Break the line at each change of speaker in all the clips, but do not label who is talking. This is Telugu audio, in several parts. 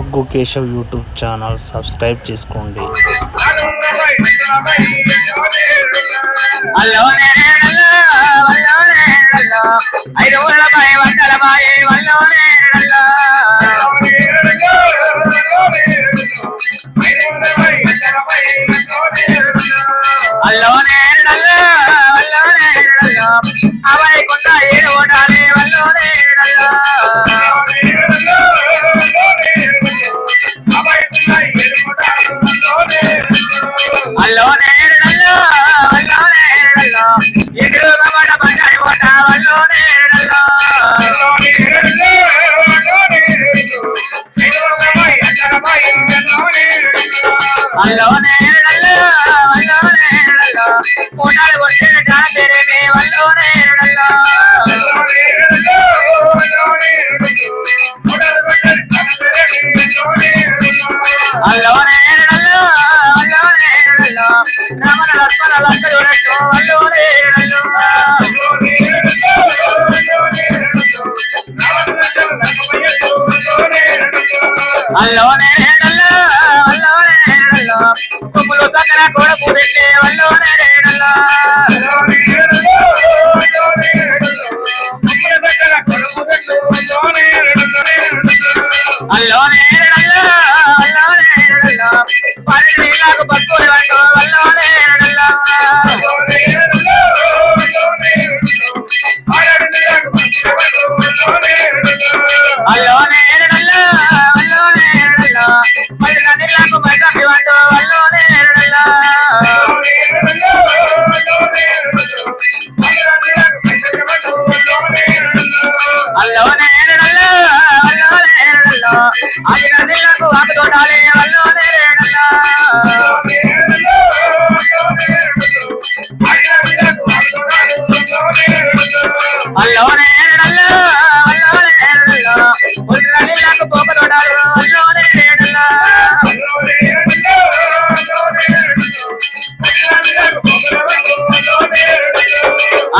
Oggu Keshav YouTube channel subscribe చేసుకోండి.
అల్లోనే కూడాలు వచ్చేట తెరమే వల్లోనే అల్లోనే రమణ లక్ష్మణ లక్షలు అల్లోనే కొమ్ములు పక్కన కొడుకు రెండే వల్లో రేడల్లో అల్లోనే రేడల్లో అల్లోనే రేడల్లో పడి నీళ్ళకు పక్కులు వండు అల్లోనే రేడల్లో అల్లోనే రేడల్లో అల్లోనే రేడల్లో పడి నీళ్ళకు పక్కలు వండు అల్లో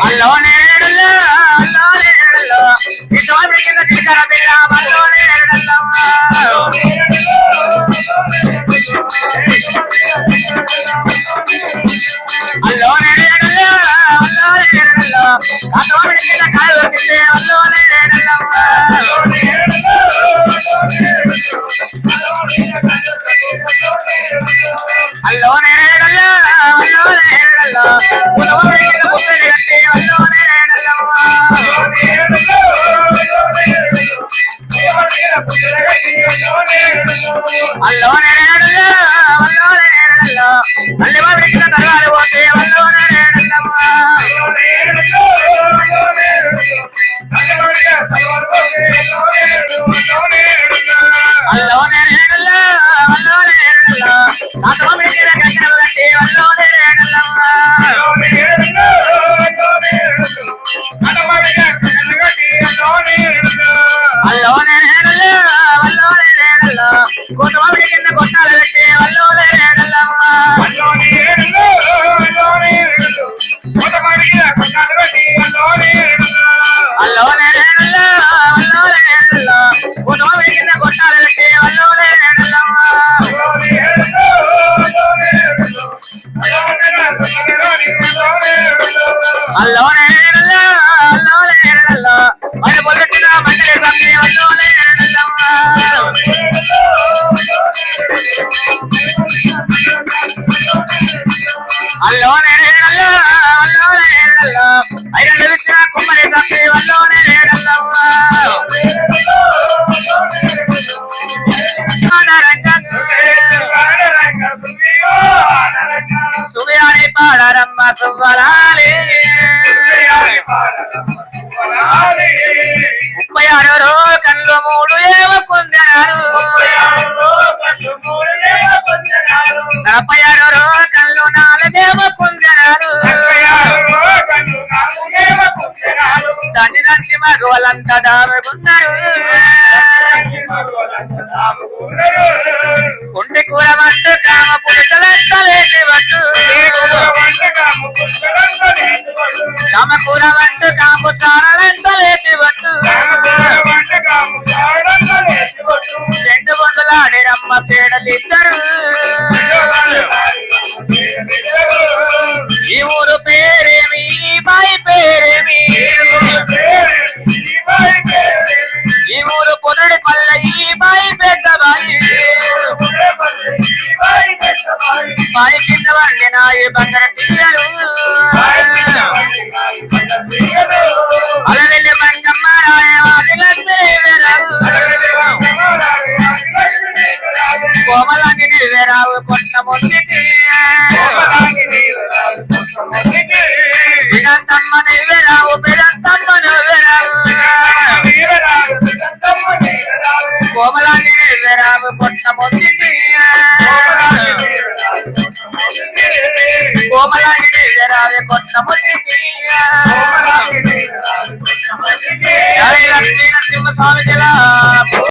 అల్లోనే అల్లోనే అల్లోనే అల్లోనే ముప్పై ఆరు కళ్ళు మూడు ఏవ పొందారు నలభై ఆరు కళ్ళు నాలుగేవ పొందారు దాన్ని దాన్ని మగవాళ్ళంతా దామెకున్నారు కుంటి కూర వంట కామ కూర వంట కాము చారలంతలేని వట్టు రెండు వందలాడి రమ్మ పేడలిద్దరు ఈ ఊరు పేరేమి ఈ బాయి పేరేమి ఈ ఊరు పొదడి పల్ల ఈ బాయి పెద్ద బాయి బాయి కింద వండిన ఈ బంగార కోమలాంగి నీవేరావు కొట్ట ముందుకి బిడంతమ్మ నీవేరావు బిడంతమ్మ నువ్వేరావు కోమలాంగి నీవేరావు కొట్ట ముందుకి కోమలాంగి నీవేరావు కొట్ట ముందుకి జై లక్ష్మీ నరసింహ స్వామి జలా